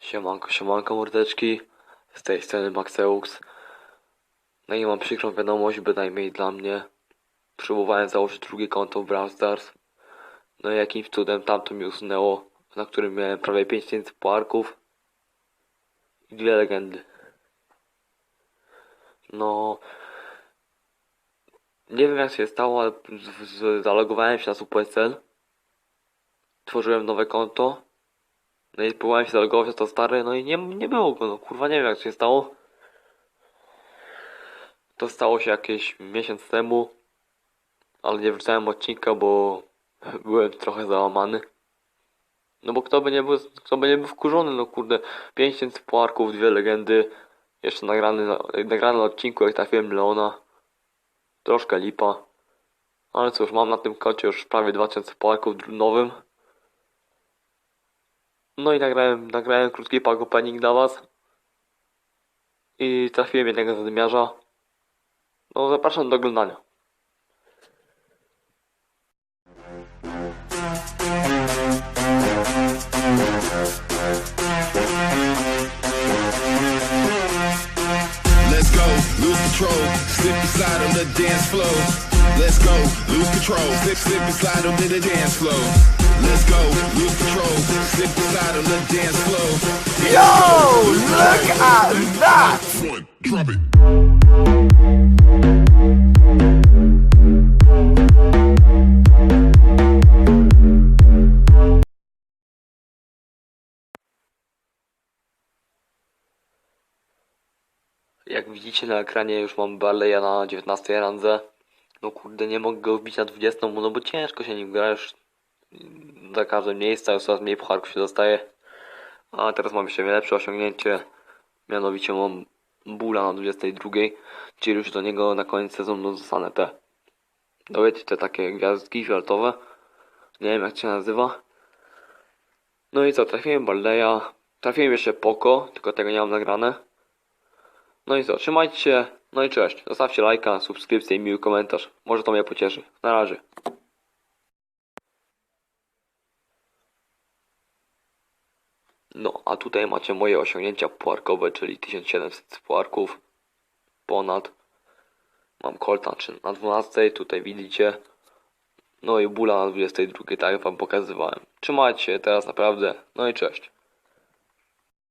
Siemanko, siemanko mordeczki. Z tej strony Maxeux. No i mam przykrą wiadomość, bynajmniej dla mnie. Próbowałem założyć drugie konto w Brawl Stars. No i jakimś cudem tamto mi usunęło, na którym miałem prawie 5000 puarków i dwie legendy. No... Nie wiem jak się stało, ale zalogowałem się na Supercell. Tworzyłem nowe konto. No i próbowałem się zalogować to stare, no i nie, nie było go, no kurwa nie wiem jak to się stało. To stało się jakieś miesiąc temu, ale nie wrzucałem odcinka, bo byłem trochę załamany. No bo kto by nie był, kto by nie był wkurzony, no kurde, 5000 puarków, dwie legendy, jeszcze nagrany, na- nagrany na odcinku jak trafiłem Leona. Troszkę lipa. Ale cóż, mam na tym koncie już prawie 2000 puarków nowym. No i nagrałem, nagrałem krótki pack opening dla was. I trafiłem jednego zadymiarza. No zapraszam do oglądania. Let's go, lose control, slip the. Let's go, lose control, slip, slip and slide on the dance floor. Let's go, Yo, look at that! One, drop it. Jak widzicie na ekranie już mam Barleya na 19 randze. No kurde, nie mogę go wbić na 20, no bo ciężko się nim gra już. Za każdym miejsca już coraz mniej pucharków się dostaje. A teraz mam jeszcze lepsze osiągnięcie. Mianowicie mam Bula na 22, czyli już do niego na koniec sezonu dostanę te. No wiecie, te takie gwiazdki fioletowe. Nie wiem jak się nazywa. No i co, trafiłem Barleya. Trafiłem jeszcze Poco, tylko tego nie mam nagrane. No i co, trzymajcie się, no i cześć. Zostawcie lajka, subskrypcję i miły komentarz. Może to mnie pocieszy. Na razie. No, a tutaj macie moje osiągnięcia puarkowe, czyli 1700 puarków. Ponad. Mam Colta czy na 12, tutaj widzicie. No i Bula na 22, tak jak wam pokazywałem. Trzymajcie się teraz naprawdę, no i cześć.